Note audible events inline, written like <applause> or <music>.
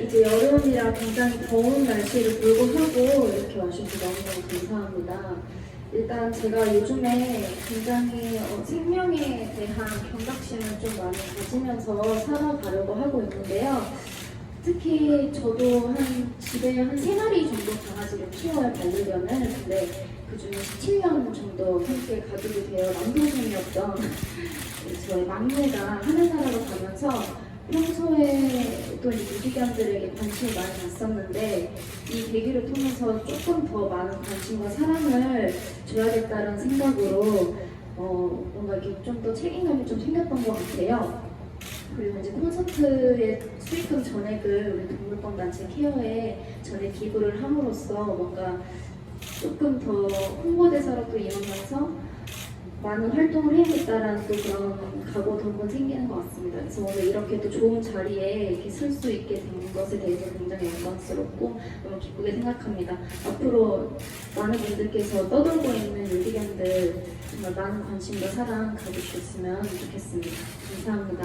이제 여름이라 굉장히 더운 날씨를 불구하고 이렇게 와주셔서 너무너무 감사합니다. 일단 제가 요즘에 굉장히 어, 생명에 대한 경각심을 좀 많이 가지면서 살아가려고 하고 있는데요. 특히 저도 한 집에 한 세 마리 정도 강아지를 키워요 반려견을 근데 그 중에 17년 정도 함께 가족이 되어 남동생이었던 <laughs> 저희 막내가 하늘나라로 가면서 평소에 또이 유기견들에게 관심을 많이 갖었는데 이 계기를 통해서 조금 더 많은 관심과 사랑을 줘야겠다는 생각으로 어, 뭔가 이렇게 좀 더 책임감이 좀 생겼던 것 같아요. 그리고 이제 콘서트의 수익금 전액을 우리 동물권 단체 케어에 전액 기부를 함으로써 뭔가 조금 더 홍보대사로 또 이용해서 많은 활동을 해야겠다라는 또 그런 각오도 한번 생기는 것 같습니다. 그래서 오늘 이렇게 또 좋은 자리에 이렇게 설 수 있게 된 것에 대해서 굉장히 영광스럽고 너무 기쁘게 생각합니다. 앞으로 많은 분들께서 떠돌고 있는 유기견들 정말 많은 관심과 사랑 가져주셨으면 좋겠습니다. 감사합니다.